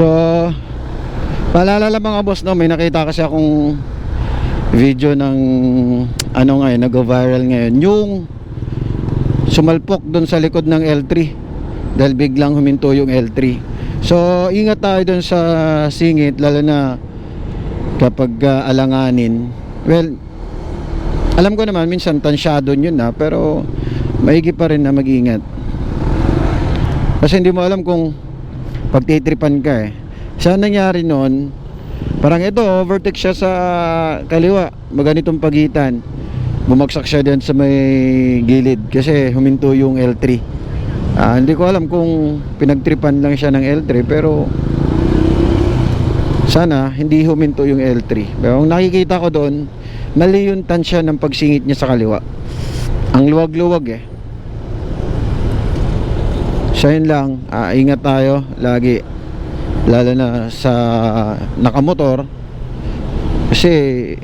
So, paalala lang mga boss, no, may nakita kasi akong video ng ano ngayon, nag-viral ngayon. Yung sumalpok doon sa likod ng L3 dahil biglang huminto yung L3. So, ingat tayo doon sa singit, lalo na kapag ah, alanganin. Well, alam ko naman, minsan tansyado yun na, pero maigi pa rin na mag-ingat. Kasi hindi mo alam kung pagtitripan ka eh. Saan nangyari noon? Parang ito, overtake siya sa kaliwa, maganitong pagitan. Bumagsak siya diyan sa may gilid kasi huminto yung L3. Ah, hindi ko alam kung pinagtripan lang siya ng L3 pero sana hindi huminto yung L3. Pero ang nakikita ko doon, mali yung tansya ng pagsingit niya sa kaliwa. Ang luwag-luwag eh. So yun lang, ah, ingat tayo lagi. Lalo na sa nakamotor. Kasi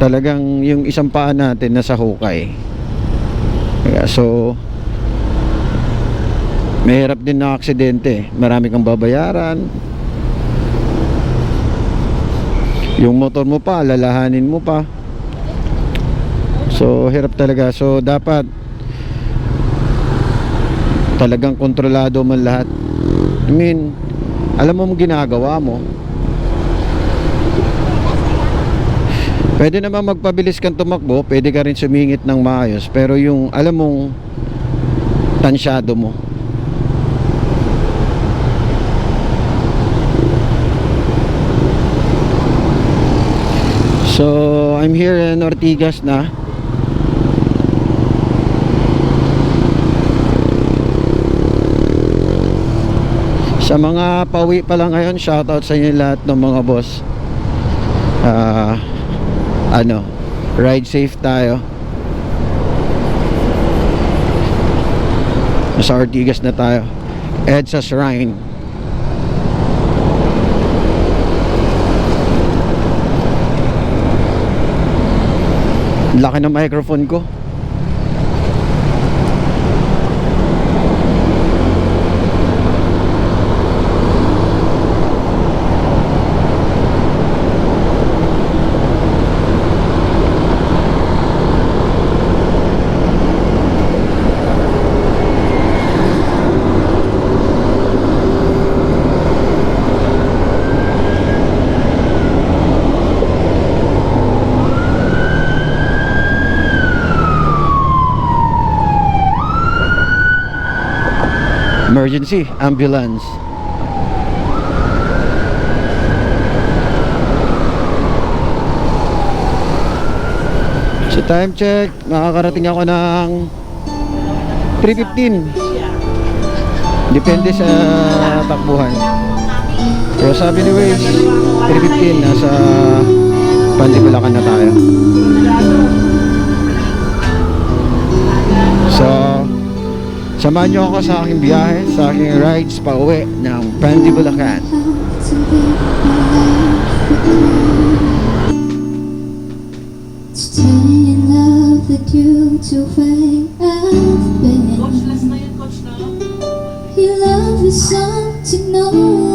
talagang yung isang paa natin nasa hukay. So mahirap din na aksidente. Marami kang babayaran. Yung motor mo pa lalahanin mo pa. So hirap talaga. So dapat talagang kontrolado man lahat. I mean alam mo mo ginagawa mo. Pwede naman magpabilis kang tumakbo pwede ka rin sumingit ng maayos pero yung alam mong tansyado mo. So I'm here in Ortigas na Sa mga pauwi pa lang ngayon, shoutout sa inyo lahat ng mga boss. Ah, ano, ride safe tayo. Nasa Ortigas na tayo. EDSA Shrine. Laki ng microphone ko. Emergency ambulance. So time check, makakarating ako ng 3.15 Depende sa takbuhan. Pero sabi ni Waze 3.15 nasa Pandibulacan na tayo Samahan niyo ako sa aking biyahe, sa aking rides pa uwi ng Pandibulacan Stay in love with you to where I've been. Coach, last na yan, coach na. Your love is something no